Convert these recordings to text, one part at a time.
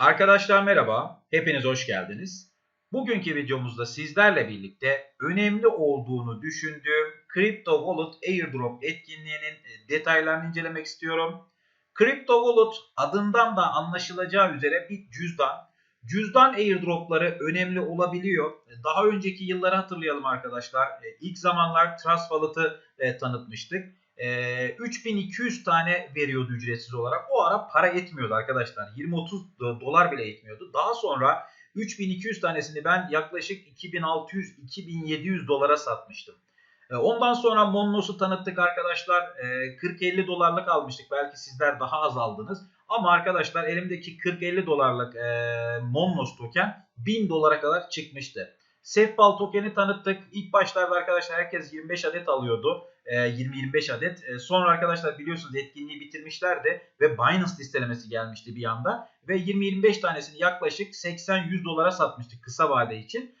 Arkadaşlar merhaba, hepiniz hoş geldiniz. Bugünkü videomuzda sizlerle birlikte önemli olduğunu düşündüğüm Crypto Wallet Airdrop etkinliğinin e, detaylarını incelemek istiyorum. Crypto Wallet adından da anlaşılacağı üzere bir cüzdan. Cüzdan airdropları önemli olabiliyor. Daha önceki yılları hatırlayalım arkadaşlar. E, ilk zamanlar Trust Wallet'ı e, tanıtmıştık. 3200 tane veriyordu ücretsiz olarak. O ara para etmiyordu arkadaşlar. 20-30 dolar bile etmiyordu. Daha sonra 3200 tanesini ben yaklaşık 2600-2700 dolara satmıştım. Ondan sonra Monnos'u tanıttık arkadaşlar. 40-50 dolarlık almıştık. Belki sizler daha az aldınız. Ama arkadaşlar elimdeki 40-50 dolarlık Monnos token 1000 dolara kadar çıkmıştı. Safeball tokeni tanıttık. İlk başlarda arkadaşlar herkes 25 adet alıyordu. 20-25 adet. Sonra arkadaşlar biliyorsunuz etkinliği bitirmişlerdi ve Binance listelemesi gelmişti bir anda. Ve 20-25 tanesini yaklaşık 80-100 dolara satmıştık kısa vade için.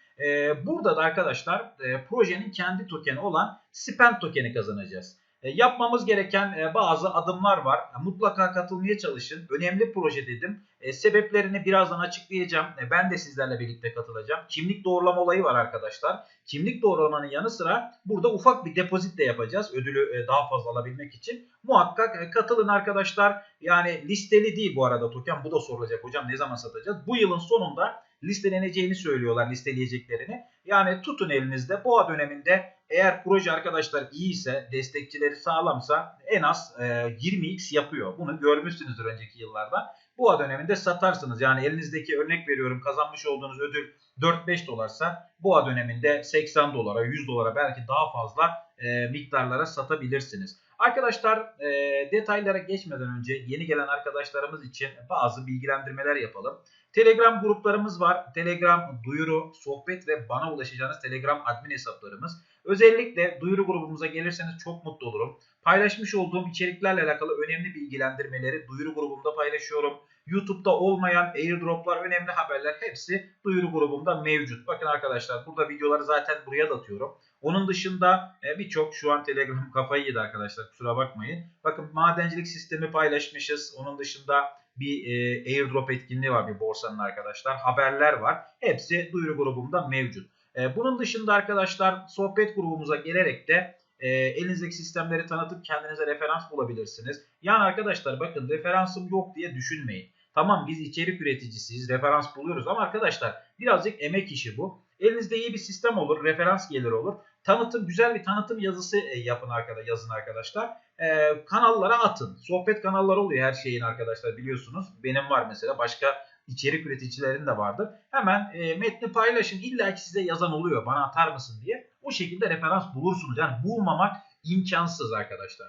Burada da arkadaşlar projenin kendi tokeni olan Spend tokeni kazanacağız. E, yapmamız gereken e, bazı adımlar var. E, mutlaka katılmaya çalışın. Önemli proje dedim. Sebeplerini birazdan açıklayacağım. Ben de sizlerle birlikte katılacağım. Kimlik doğrulama olayı var arkadaşlar. Kimlik doğrulamanın yanı sıra burada ufak bir depozit de yapacağız. Ödülü daha fazla alabilmek için. Muhakkak katılın arkadaşlar. Yani listeli değil bu arada token. Bu da sorulacak hocam ne zaman satacağız? Bu yılın sonunda listeleneceğini söylüyorlar listeleyeceklerini. Yani tutun elinizde boğa döneminde eğer proje arkadaşlar iyi ise destekçileri sağlamsa en az e, 20x yapıyor. Bunu görmüşsünüzdür önceki yıllarda. Boğa döneminde satarsınız. Yani elinizdeki örnek veriyorum kazanmış olduğunuz ödül 4-5 dolarsa boğa döneminde 80 dolara 100 dolara belki daha fazla e, miktarlara satabilirsiniz. Arkadaşlar e, detaylara geçmeden önce yeni gelen arkadaşlarımız için bazı bilgilendirmeler yapalım. Telegram gruplarımız var. Telegram duyuru, sohbet ve bana ulaşacağınız Telegram admin hesaplarımız. Özellikle duyuru grubumuza gelirseniz çok mutlu olurum. Paylaşmış olduğum içeriklerle alakalı önemli bilgilendirmeleri duyuru grubumda paylaşıyorum. YouTube'da olmayan airdroplar, önemli haberler hepsi duyuru grubumda mevcut. Bakın arkadaşlar burada videoları zaten buraya da atıyorum. Onun dışında e, birçok şu an Telegram kafayı yedi arkadaşlar kusura bakmayın. Bakın madencilik sistemi paylaşmışız. Onun dışında bir e, airdrop etkinliği var bir borsanın arkadaşlar. Haberler var. Hepsi duyuru grubumda mevcut. E, bunun dışında arkadaşlar sohbet grubumuza gelerek de e, elinizdeki sistemleri tanıtıp kendinize referans bulabilirsiniz. Yani arkadaşlar bakın referansım yok diye düşünmeyin. Tamam biz içerik üreticisiyiz, referans buluyoruz ama arkadaşlar birazcık emek işi bu. Elinizde iyi bir sistem olur, referans gelir olur. Tanıtım güzel bir tanıtım yazısı e, yapın arkadaşlar, yazın arkadaşlar. Ee, kanallara atın. Sohbet kanalları oluyor her şeyin arkadaşlar biliyorsunuz. Benim var mesela başka içerik üreticilerin de vardır. Hemen e, metni paylaşın. İlla ki size yazan oluyor bana atar mısın diye. O şekilde referans bulursunuz. Yani bulmamak imkansız arkadaşlar.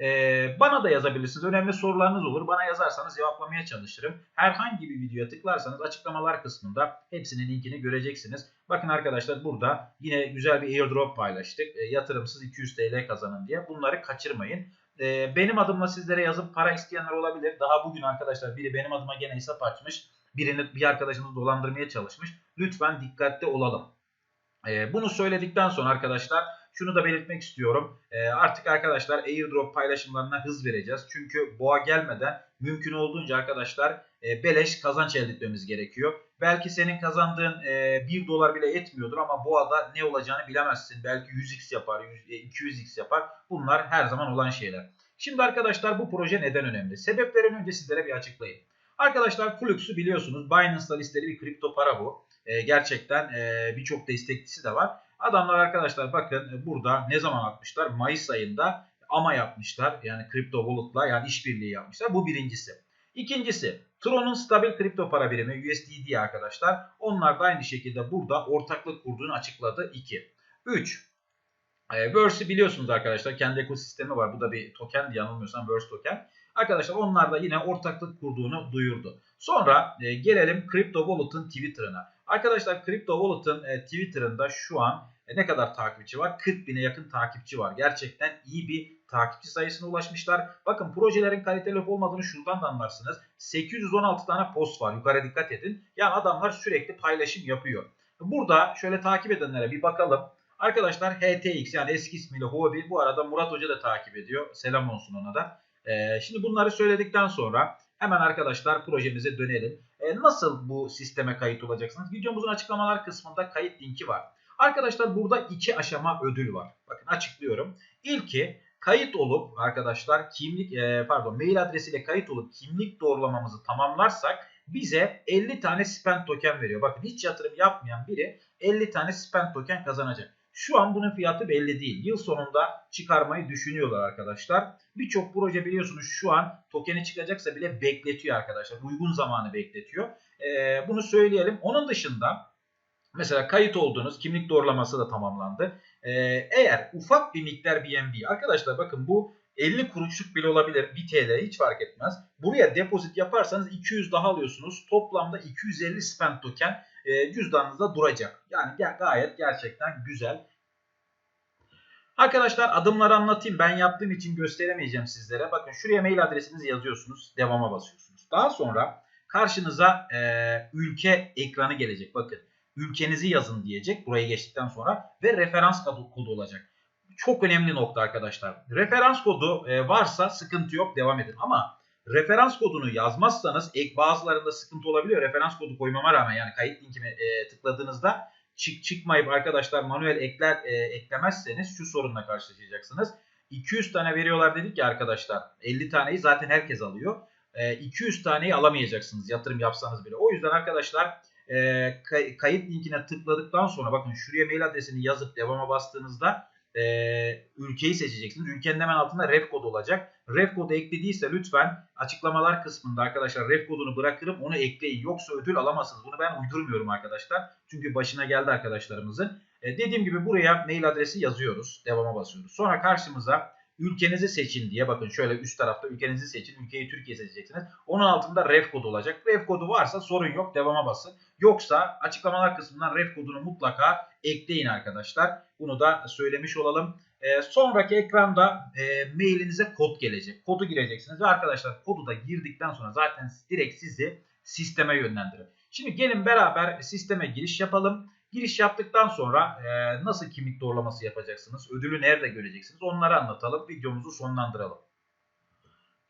Ee, bana da yazabilirsiniz. Önemli sorularınız olur. Bana yazarsanız cevaplamaya çalışırım. Herhangi bir videoya tıklarsanız açıklamalar kısmında hepsinin linkini göreceksiniz. Bakın arkadaşlar burada yine güzel bir airdrop paylaştık. E, yatırımsız 200 TL kazanın diye. Bunları kaçırmayın. E, benim adımla sizlere yazıp para isteyenler olabilir. Daha bugün arkadaşlar biri benim adıma gene hesap açmış. Birini bir arkadaşımız dolandırmaya çalışmış. Lütfen dikkatli olalım. E, bunu söyledikten sonra arkadaşlar şunu da belirtmek istiyorum. E, artık arkadaşlar airdrop paylaşımlarına hız vereceğiz. Çünkü boğa gelmeden mümkün olduğunca arkadaşlar e, beleş kazanç elde etmemiz gerekiyor. Belki senin kazandığın e, 1 dolar bile etmiyordur ama boğada ne olacağını bilemezsin. Belki 100x yapar, 200x e, yapar. Bunlar her zaman olan şeyler. Şimdi arkadaşlar bu proje neden önemli? Sebeplerini önce sizlere bir açıklayayım. Arkadaşlar Flux'u biliyorsunuz Binance'da listeli bir kripto para bu. E, gerçekten e, birçok destekçisi de var. Adamlar arkadaşlar bakın e, burada ne zaman atmışlar? Mayıs ayında ama yapmışlar. Yani kripto wallet'la yani işbirliği yapmışlar. Bu birincisi. İkincisi Tron'un stabil kripto para birimi USDT arkadaşlar. Onlar da aynı şekilde burada ortaklık kurduğunu açıkladı. 2. 3. E, biliyorsunuz arkadaşlar. Kendi ekosistemi var. Bu da bir token yanılmıyorsam Verse token. Arkadaşlar onlar da yine ortaklık kurduğunu duyurdu. Sonra e, gelelim Crypto Wallet'ın Twitter'ına. Arkadaşlar Crypto Wallet'ın e, Twitter'ında şu an e, ne kadar takipçi var? 40 bine yakın takipçi var. Gerçekten iyi bir takipçi sayısına ulaşmışlar. Bakın projelerin kaliteli olmadığını şuradan da anlarsınız. 816 tane post var. Yukarı dikkat edin. Yani adamlar sürekli paylaşım yapıyor. Burada şöyle takip edenlere bir bakalım. Arkadaşlar HTX yani eski ismiyle Hobi. Bu arada Murat Hoca da takip ediyor. Selam olsun ona da. Ee, şimdi bunları söyledikten sonra Hemen arkadaşlar projemize dönelim. E, nasıl bu sisteme kayıt olacaksınız? Videomuzun açıklamalar kısmında kayıt linki var. Arkadaşlar burada iki aşama ödül var. Bakın açıklıyorum. İlki kayıt olup arkadaşlar kimlik e, pardon mail adresiyle kayıt olup kimlik doğrulamamızı tamamlarsak bize 50 tane spend token veriyor. Bakın hiç yatırım yapmayan biri 50 tane spend token kazanacak. Şu an bunun fiyatı belli değil. Yıl sonunda çıkarmayı düşünüyorlar arkadaşlar. Birçok proje biliyorsunuz şu an tokeni çıkacaksa bile bekletiyor arkadaşlar. Uygun zamanı bekletiyor. Ee, bunu söyleyelim. Onun dışında mesela kayıt olduğunuz kimlik doğrulaması da tamamlandı. Ee, eğer ufak bir miktar BNB arkadaşlar bakın bu 50 kuruşluk bile olabilir 1 TL hiç fark etmez. Buraya depozit yaparsanız 200 daha alıyorsunuz. Toplamda 250 spend token e, cüzdanınızda duracak. Yani gayet gerçekten güzel. Arkadaşlar adımları anlatayım. Ben yaptığım için gösteremeyeceğim sizlere. Bakın şuraya mail adresinizi yazıyorsunuz. Devama basıyorsunuz. Daha sonra karşınıza e, ülke ekranı gelecek. Bakın ülkenizi yazın diyecek burayı geçtikten sonra ve referans kodu, olacak. Çok önemli nokta arkadaşlar. Referans kodu e, varsa sıkıntı yok devam edin ama referans kodunu yazmazsanız ek bazılarında sıkıntı olabiliyor. Referans kodu koymama rağmen yani kayıt linkime e, tıkladığınızda çık çıkmayıp arkadaşlar manuel ekler e, eklemezseniz şu sorunla karşılaşacaksınız. 200 tane veriyorlar dedik ya arkadaşlar. 50 taneyi zaten herkes alıyor. E, 200 taneyi alamayacaksınız yatırım yapsanız bile. O yüzden arkadaşlar e, kayıt linkine tıkladıktan sonra bakın şuraya mail adresini yazıp devama bastığınızda e, ülkeyi seçeceksiniz. Ülkenin hemen altında ref kodu olacak. Ref kodu eklediyse lütfen açıklamalar kısmında arkadaşlar ref kodunu bırakırım onu ekleyin. Yoksa ödül alamazsınız. Bunu ben uydurmuyorum arkadaşlar. Çünkü başına geldi arkadaşlarımızın. E, dediğim gibi buraya mail adresi yazıyoruz. Devama basıyoruz. Sonra karşımıza ülkenizi seçin diye bakın şöyle üst tarafta ülkenizi seçin. Ülkeyi Türkiye seçeceksiniz. Onun altında ref kodu olacak. Ref kodu varsa sorun yok devama basın. Yoksa açıklamalar kısmından ref kodunu mutlaka ekleyin arkadaşlar. Bunu da söylemiş olalım. E, sonraki ekranda e, mailinize kod gelecek. Kodu gireceksiniz ve arkadaşlar kodu da girdikten sonra zaten direkt sizi sisteme yönlendirir. Şimdi gelin beraber sisteme giriş yapalım. Giriş yaptıktan sonra e, nasıl kimlik doğrulaması yapacaksınız? Ödülü nerede göreceksiniz? Onları anlatalım. Videomuzu sonlandıralım.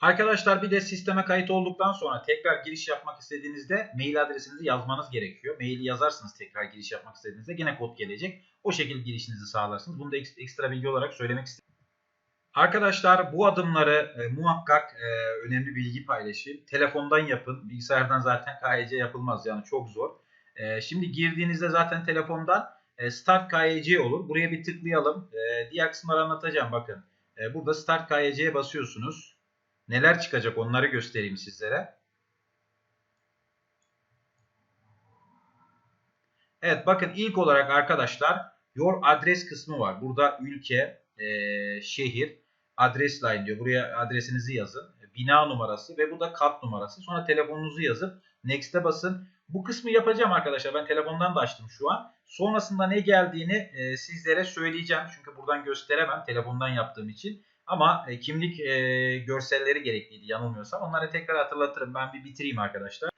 Arkadaşlar bir de sisteme kayıt olduktan sonra tekrar giriş yapmak istediğinizde mail adresinizi yazmanız gerekiyor. Maili yazarsınız tekrar giriş yapmak istediğinizde yine kod gelecek. O şekilde girişinizi sağlarsınız. Bunu da ekstra bilgi olarak söylemek istedim. Arkadaşlar bu adımları e, muhakkak e, önemli bilgi paylaşayım. Telefondan yapın. Bilgisayardan zaten KYC yapılmaz yani çok zor. E, şimdi girdiğinizde zaten telefondan e, Start KYC olur. Buraya bir tıklayalım. E, diğer kısımları anlatacağım bakın. E, burada Start KYC'ye basıyorsunuz. Neler çıkacak onları göstereyim sizlere. Evet bakın ilk olarak arkadaşlar Your Address kısmı var. Burada ülke, e, şehir, adres line diyor. Buraya adresinizi yazın. Bina numarası ve bu da kat numarası. Sonra telefonunuzu yazıp Next'e basın. Bu kısmı yapacağım arkadaşlar. Ben telefondan da açtım şu an. Sonrasında ne geldiğini e, sizlere söyleyeceğim. Çünkü buradan gösteremem telefondan yaptığım için. Ama e, kimlik e, görselleri gerekliydi yanılmıyorsam. Onları tekrar hatırlatırım. Ben bir bitireyim arkadaşlar.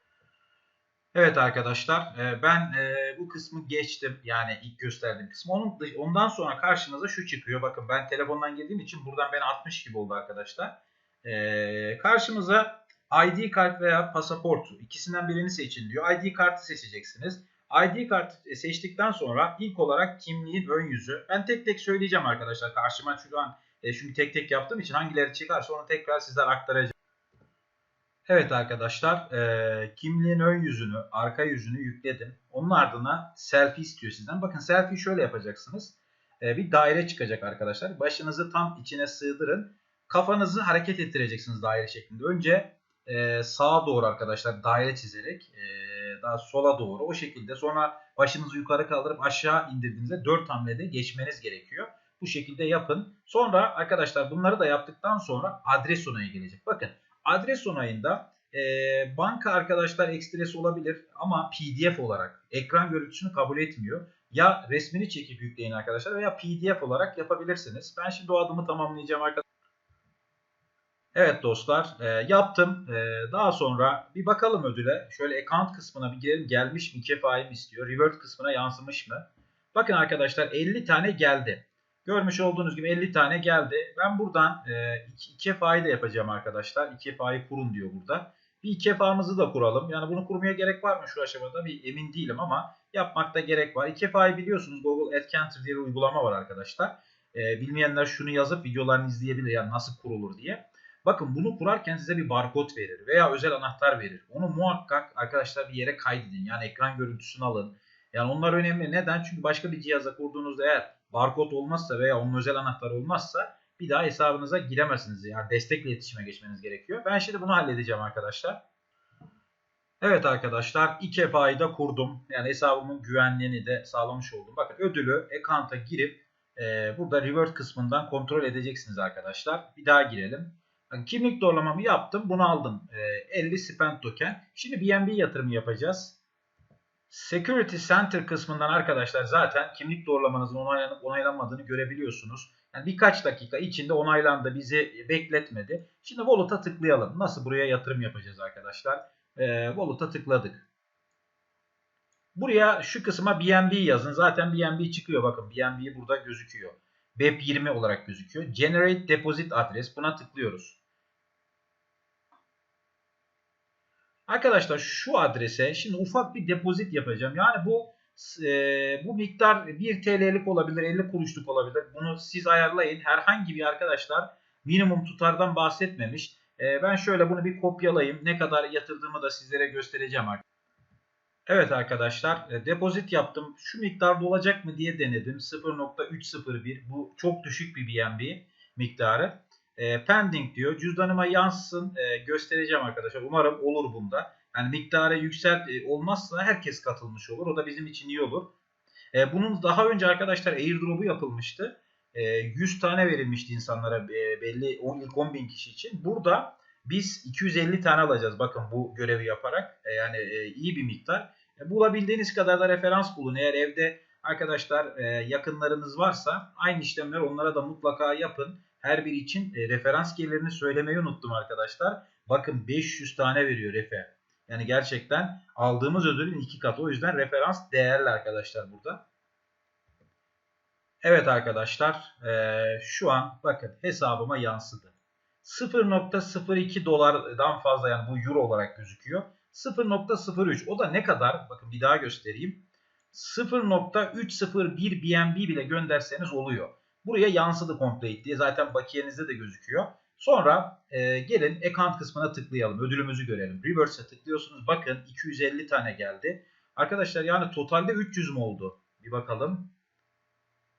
Evet arkadaşlar e, ben e, bu kısmı geçtim. Yani ilk gösterdiğim kısmı. Onun, ondan sonra karşınıza şu çıkıyor. Bakın ben telefondan girdiğim için buradan beni 60 gibi oldu arkadaşlar. E, karşımıza ID kart veya pasaport ikisinden birini seçin diyor. ID kartı seçeceksiniz. ID kartı seçtikten sonra ilk olarak kimliğin ön yüzü. Ben tek tek söyleyeceğim arkadaşlar. Karşıma şu an e, çünkü tek tek yaptığım için hangileri çıkarsa onu tekrar sizler aktaracağım. Evet arkadaşlar e, kimliğin ön yüzünü, arka yüzünü yükledim. Onun ardına selfie istiyor sizden. Bakın selfie şöyle yapacaksınız. E, bir daire çıkacak arkadaşlar. Başınızı tam içine sığdırın. Kafanızı hareket ettireceksiniz daire şeklinde. Önce e, sağa doğru arkadaşlar daire çizerek e, daha sola doğru o şekilde. Sonra başınızı yukarı kaldırıp aşağı indirdiğinizde 4 hamlede geçmeniz gerekiyor. Bu şekilde yapın. Sonra arkadaşlar bunları da yaptıktan sonra adres onayı gelecek. Bakın adres onayında e, banka arkadaşlar ekstresi olabilir ama pdf olarak ekran görüntüsünü kabul etmiyor. Ya resmini çekip yükleyin arkadaşlar veya pdf olarak yapabilirsiniz. Ben şimdi o adımı tamamlayacağım arkadaşlar. Evet dostlar e, yaptım. E, daha sonra bir bakalım ödüle. Şöyle account kısmına bir girelim. Gelmiş mi kefaim istiyor. Revert kısmına yansımış mı? Bakın arkadaşlar 50 tane geldi. Görmüş olduğunuz gibi 50 tane geldi. Ben buradan e, iki, iki fayda yapacağım arkadaşlar. İki fayı kurun diyor burada. Bir kefamızı da kuralım. Yani bunu kurmaya gerek var mı şu aşamada? Bir emin değilim ama yapmakta gerek var. İkefa'yı biliyorsunuz Google AdCounter diye bir uygulama var arkadaşlar. Ee, bilmeyenler şunu yazıp videolarını izleyebilir yani nasıl kurulur diye. Bakın bunu kurarken size bir barkod verir veya özel anahtar verir. Onu muhakkak arkadaşlar bir yere kaydedin. Yani ekran görüntüsünü alın. Yani onlar önemli. Neden? Çünkü başka bir cihaza kurduğunuzda eğer barkod olmazsa veya onun özel anahtarı olmazsa bir daha hesabınıza giremezsiniz. Yani destekle iletişime geçmeniz gerekiyor. Ben şimdi bunu halledeceğim arkadaşlar. Evet arkadaşlar iki da kurdum. Yani hesabımın güvenliğini de sağlamış oldum. Bakın ödülü account'a girip e, burada revert kısmından kontrol edeceksiniz arkadaşlar. Bir daha girelim. Yani kimlik doğrulamamı yaptım. Bunu aldım. E, 50 spend token. Şimdi BNB yatırımı yapacağız. Security Center kısmından arkadaşlar zaten kimlik doğrulamanızın onaylanıp onaylanmadığını görebiliyorsunuz. Yani birkaç dakika içinde onaylandı bizi bekletmedi. Şimdi Wallet'a tıklayalım. Nasıl buraya yatırım yapacağız arkadaşlar? Ee, Wallet'a tıkladık. Buraya şu kısma BNB yazın. Zaten BNB çıkıyor bakın. BNB burada gözüküyor. BEP20 olarak gözüküyor. Generate Deposit Address. Buna tıklıyoruz. Arkadaşlar şu adrese şimdi ufak bir depozit yapacağım. Yani bu e, bu miktar 1 TL'lik olabilir, 50 kuruşluk olabilir. Bunu siz ayarlayın. Herhangi bir arkadaşlar minimum tutardan bahsetmemiş. E, ben şöyle bunu bir kopyalayayım. Ne kadar yatırdığımı da sizlere göstereceğim artık. Evet arkadaşlar e, depozit yaptım. Şu miktarda olacak mı diye denedim. 0.301 bu çok düşük bir BNB miktarı. E, pending diyor. Cüzdanıma yansın e, göstereceğim arkadaşlar. Umarım olur bunda. Yani miktarı yüksel e, olmazsa herkes katılmış olur. O da bizim için iyi olur. E, bunun daha önce arkadaşlar airdrop'u yapılmıştı. E, 100 tane verilmişti insanlara e, belli o ilk 10 bin kişi için. Burada biz 250 tane alacağız bakın bu görevi yaparak. E, yani e, iyi bir miktar. E, bulabildiğiniz kadar da referans bulun. Eğer evde arkadaşlar e, yakınlarınız varsa aynı işlemleri onlara da mutlaka yapın her biri için e, referans gelirini söylemeyi unuttum arkadaşlar. Bakın 500 tane veriyor refe. Yani gerçekten aldığımız ödülün iki katı. O yüzden referans değerli arkadaşlar burada. Evet arkadaşlar e, şu an bakın hesabıma yansıdı. 0.02 dolardan fazla yani bu euro olarak gözüküyor. 0.03 o da ne kadar? Bakın bir daha göstereyim. 0.301 BNB bile gönderseniz oluyor. Buraya yansıdı complete diye zaten bakiyenizde de gözüküyor. Sonra e, gelin account kısmına tıklayalım. Ödülümüzü görelim. Reverse'e tıklıyorsunuz. Bakın 250 tane geldi. Arkadaşlar yani totalde 300 mü oldu? Bir bakalım.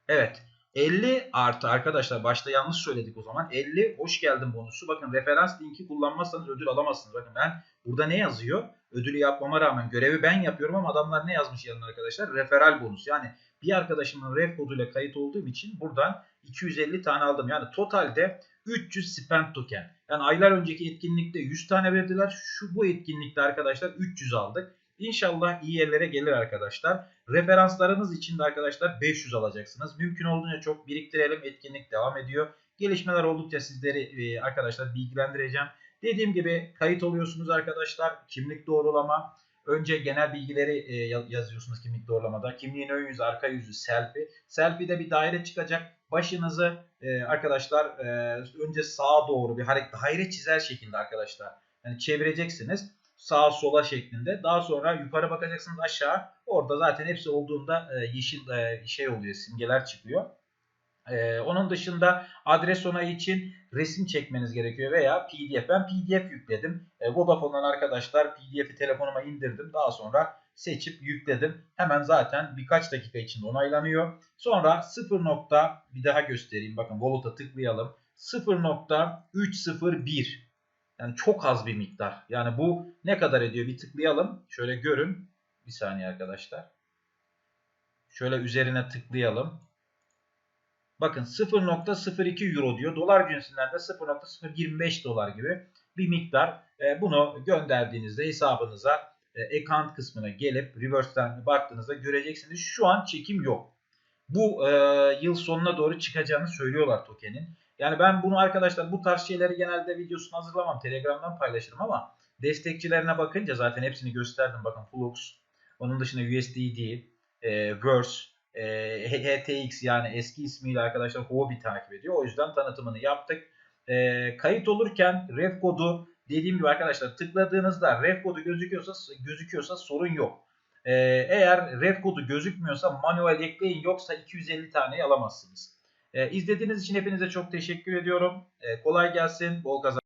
Evet. 50 artı arkadaşlar başta yanlış söyledik o zaman. 50 hoş geldin bonusu. Bakın referans linki kullanmazsanız ödül alamazsınız. Bakın ben burada ne yazıyor? Ödülü yapmama rağmen görevi ben yapıyorum ama adamlar ne yazmış yanına arkadaşlar? Referal bonus. Yani bir arkadaşımın ref koduyla kayıt olduğum için buradan 250 tane aldım. Yani totalde 300 spend token. Yani aylar önceki etkinlikte 100 tane verdiler. Şu bu etkinlikte arkadaşlar 300 aldık. İnşallah iyi yerlere gelir arkadaşlar. Referanslarınız için de arkadaşlar 500 alacaksınız. Mümkün olduğunca çok biriktirelim. Etkinlik devam ediyor. Gelişmeler oldukça sizleri e, arkadaşlar bilgilendireceğim. Dediğim gibi kayıt oluyorsunuz arkadaşlar. Kimlik doğrulama. Önce genel bilgileri e, yazıyorsunuz kimlik doğrulamada. Kimliğin ön yüzü, arka yüzü, selfie. Selfie'de bir daire çıkacak. Başınızı e, arkadaşlar önce sağa doğru bir hareket daire çizer şekilde arkadaşlar. Yani çevireceksiniz sağa sola şeklinde. Daha sonra yukarı bakacaksınız aşağı. Orada zaten hepsi olduğunda yeşil şey oluyor, simgeler çıkıyor. Ee, onun dışında adres onayı için resim çekmeniz gerekiyor veya PDF. Ben PDF yükledim. E, Vodafone'dan arkadaşlar PDF'i telefonuma indirdim. Daha sonra seçip yükledim. Hemen zaten birkaç dakika içinde onaylanıyor. Sonra 0. Nokta, bir daha göstereyim. Bakın Wallet'a tıklayalım. 0.301 yani çok az bir miktar. Yani bu ne kadar ediyor? Bir tıklayalım. Şöyle görün. Bir saniye arkadaşlar. Şöyle üzerine tıklayalım. Bakın 0.02 euro diyor. Dolar cinsinden de 0.025 dolar gibi bir miktar. E, bunu gönderdiğinizde hesabınıza e, account kısmına gelip reverse'den baktığınızda göreceksiniz. Şu an çekim yok. Bu e, yıl sonuna doğru çıkacağını söylüyorlar tokenin. Yani ben bunu arkadaşlar bu tarz şeyleri genelde videosunu hazırlamam. Telegram'dan paylaşırım ama destekçilerine bakınca zaten hepsini gösterdim. Bakın Flux, onun dışında USDD, e, Verse, e, HTX yani eski ismiyle arkadaşlar Huobi takip ediyor. O yüzden tanıtımını yaptık. E, kayıt olurken ref kodu dediğim gibi arkadaşlar tıkladığınızda ref kodu gözüküyorsa gözüküyorsa sorun yok. Ee, eğer ref kodu gözükmüyorsa manuel ekleyin yoksa 250 taneyi alamazsınız. Ee, izlediğiniz için hepinize çok teşekkür ediyorum. Ee, kolay gelsin, bol kazanç.